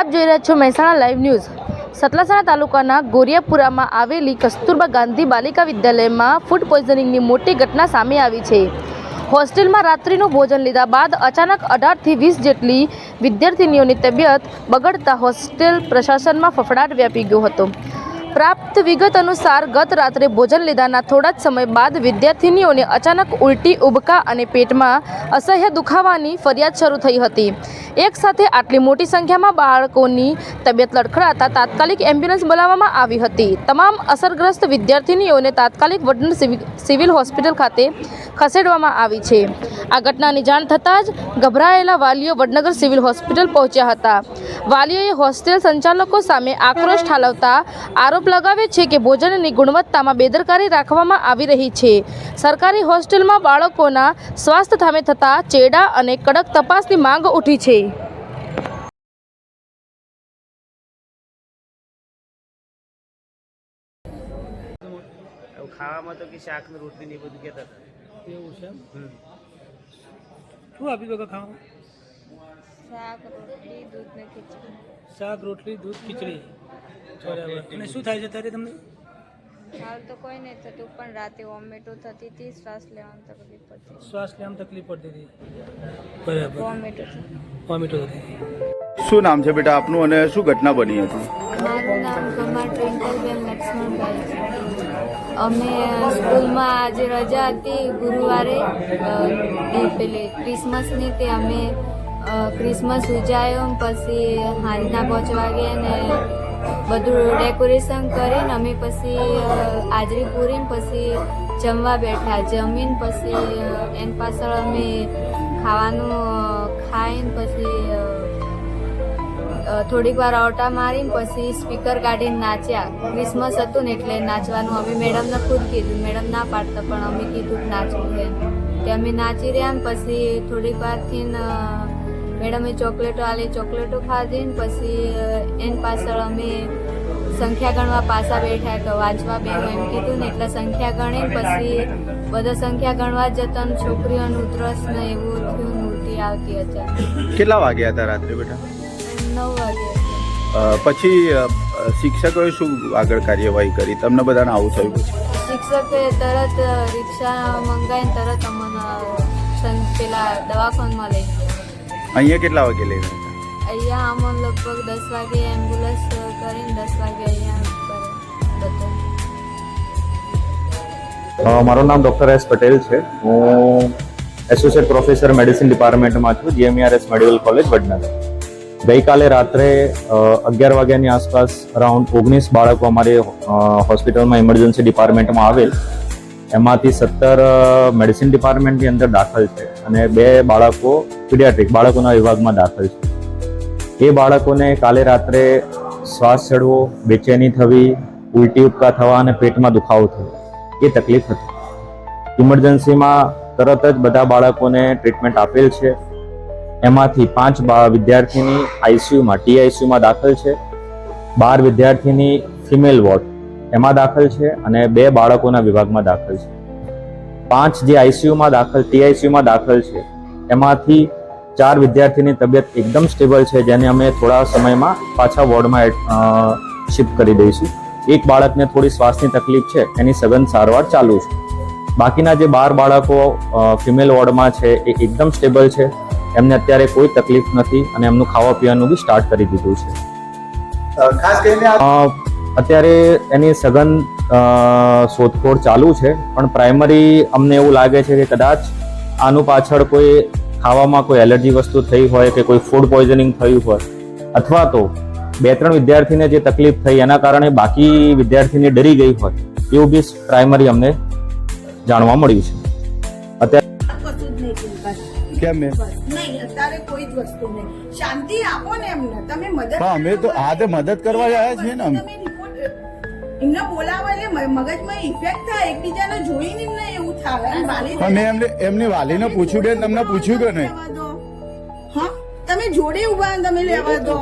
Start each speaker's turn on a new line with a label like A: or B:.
A: આપ જોઈ રહ્યા છો મહેસાણા લાઈવ ન્યૂઝ. સતલાસણા તાલુકાના ગોરિયાપુરામાં આવેલી કસ્તુરબા ગાંધી બાલિકા વિદ્યાલયમાં ફૂડ પોઈઝનિંગની મોટી ઘટના સામે આવી છે. હોસ્ટેલમાં રાત્રિનું ભોજન લીધા બાદ અચાનક અઢારથી વીસ જેટલી વિદ્યાર્થિનીઓની તબિયત બગડતા હોસ્ટેલ પ્રશાસનમાં ફફડાટ વ્યાપી ગયો હતો. પ્રાપ્ત વિગત અનુસાર ગત રાત્રે ભોજન લીધાના થોડા જ સમય બાદ વિદ્યાર્થિનીઓને અચાનક ઉલટી ઉબકા અને પેટમાં અસહ્ય દુખાવાની ફરિયાદ શરૂ થઈ હતી. એક સાથે આટલી મોટી સંખ્યામાં બાળકોની તબિયત લડખડાતા તાત્કાલિક એમ્બ્યુલન્સ બોલાવવામાં આવી હતી. તમામ અસરગ્રસ્ત વિદ્યાર્થિનીઓને તાત્કાલિક વડન સિવિલ હોસ્પિટલ ખાતે ખસેડવામાં આવી છે. આ ઘટનાની જાણ થતાં જ ગભરાયેલા વાલીઓ વડનગર સિવિલ હોસ્પિટલ પહોંચ્યા હતા. વાલીઓએ હોસ્ટેલ સંચાલકો સામે આક્રોશ ઠાલવતા આરોપ લગાવ્યો છે કે ભોજનની ગુણવત્તામાં બેદરકારી રાખવામાં આવી રહી છે. સરકારી હોસ્ટેલમાં બાળકોના સ્વાસ્થ્ય સામે થતા ચેડા અને કડક તપાસની માંગ ઉઠી છે.
B: ખાવામાં તો કે શાક ને રોટલી ને બધું કહેતા હતા.
C: એવું છે શું આપ્યું બકા ખાવાનું
D: શાક રોટલી દૂધ ને ખીચડી.
C: શાક રોટલી દૂધ ખીચડી. બરાબર. અને શું થાય છે ત્યારે તમને?
D: હાલ તો કોઈ નહીં થતું પણ રાતે વોમિટો થતી હતી શ્વાસ લેવામાં તકલીફ પડતી
C: શ્વાસ લેવામાં તકલીફ પડતી હતી. બરાબર.
D: વોમિટો
C: વોમિટો થતી
E: શું નામ છે બેટા આપનું અને શું ઘટના બની હતી?
D: મારું નામ કુમાર ટ્વિંકલબેન લક્ષ્મણભાઈ છે. અમે સ્કૂલમાં આજે રજા હતી ગુરુવારે પેલી ક્રિસમસની તે અમે ક્રિસમસ ઉજાયું પછી હાંજના પાંચ વાગે ને બધું ડેકોરેશન કરીને અમે પછી હાજરી પૂરીને પછી જમવા બેઠા. જમીન પછી એની પાછળ અમે ખાવાનું ખાઈને પછી થોડીક વાર ઓટા મારીને પછી સ્પીકર કાઢીને નાચ્યા. ક્રિસમસ હતું ને એટલે નાચવાનું અમે મેડમને ખુદ કીધું. મેડમ ના પાડતા, પણ અમે કીધું નાચવું છે. કે અમે નાચી રહ્યા ને પછી થોડીક વારથી મેડમે ચોકલેટો આલી ચોકલેટો ખાધી ને પછી એન પાછળ અમે સંખ્યા ગણવા પાછા બેઠા તો વાંચવા બે એમ કીધું ને એટલે સંખ્યા ગણી પછી બધા સંખ્યા ગણવા જતા છોકરીઓનું ઉતરસ ને એવું થયું મૂર્તિ ઉલટી આવતી અચાનક
E: કેટલા વાગ્યા હતા રાત્રે બેટા?
D: નવ વાગે.
E: પછી શિક્ષકોએ શું આગળ કાર્યવાહી કરી? તમને બધાને આવું થયું પછી?
D: શિક્ષકે તરત રિક્ષા મંગાવીને તરત અમને પેલા દવાખાનામાં લઈ
E: અહીંયા કેટલા વાગે લઈ ગયા હતા?
D: અહીંયા અમને લગભગ દસ વાગે એમ્બ્યુલન્સ કરીને દસ વાગે અહીંયા
F: મારું નામ ડૉક્ટર એસ પટેલ છે. હું એસોસિએટ પ્રોફેસર મેડિસિન ડિપાર્ટમેન્ટમાં છું જીએમઆરએસ મેડિકલ કોલેજ વડનગર. ગઈકાલે રાત્રે અગિયાર વાગ્યાની આસપાસ અરાઉન્ડ ઓગણીસ બાળકો અમારી હોસ્પિટલમાં ઇમરજન્સી ડિપાર્ટમેન્ટમાં આવેલ. એમાંથી સત્તર મેડિસિન ડિપાર્ટમેન્ટની અંદર દાખલ છે અને બે બાળકો પીડિયાટ્રિક બાળકોના વિભાગમાં દાખલ છે. એ બાળકોને કાલે રાત્રે શ્વાસ ચડવો બેચેની થવી, ઉલટી ઉપકા થવા અને પેટમાં દુખાવો થવો, એ તકલીફ હતી. ઇમરજન્સીમાં તરત જ બધા બાળકોને ટ્રીટમેન્ટ આપેલ છે. એમાંથી પાંચ વિદ્યાર્થીની આઈસીયુમાં ટીઆઈસીયુમાં દાખલ છે. બાર વિદ્યાર્થીની ફિમેલ વોર્ડ એમાં દાખલ છે અને બે બાળકોના વિભાગમાં દાખલ છે. પાંચ જે આઈસીયુમાં દાખલ ટીઆઈસીયુમાં દાખલ છે એમાંથી ચાર વિદ્યાર્થીની તબિયત એકદમ સ્ટેબલ છે જેને અમે થોડા સમયમાં પાછા વોર્ડમાં શિફ્ટ કરી દઈશું. એક બાળકને થોડી શ્વાસની તકલીફ છે એની સઘન સારવાર ચાલુ છે. બાકીના જે બાર બાળકો ફિમેલ વોર્ડમાં છે એ એકદમ સ્ટેબલ છે. એમને અત્યારે કોઈ તકલીફ નથી અને એમનું ખાવા પીવાનું બી સ્ટાર્ટ કરી દીધું છે.
E: ખાસ કરીને
F: અ, અત્યારે એની સઘન શોધખોળ ચાલુ છે પણ પ્રાઇમરી અમને એવું લાગે છે કે કદાચ આનું પાછળ કોઈ ખાવામાં કોઈ એલર્જી વસ્તુ થઈ હોય કે કોઈ ફૂડ પોઈઝનિંગ થયું હોય અથવા તો બે ત્રણ વિદ્યાર્થીને જે તકલીફ થઈ એના કારણે બાકી વિદ્યાર્થીને ડરી ગઈ હોય એવું બી પ્રાઇમરી અમને જાણવા મળ્યું છે. અત્યારે
E: કેમ
G: નહીં કોઈ જ વસ્તુ નહીં. શાંતિ આપો ને એમને. તમે મદદ
E: હા અમે તો આ તો મદદ કરવા આવ્યા છીએ ને
G: એમને બોલાવે એટલે મગજમાં ઇફેક્ટ થાય એકબીજાને જોઈને એમને એવું થાય. અને
E: એમને એમને વાલીને પૂછ્યું બેન તમને પૂછ્યું કે નહીં?
G: હા તમે જોડે ઊભા તમે લેવા દો.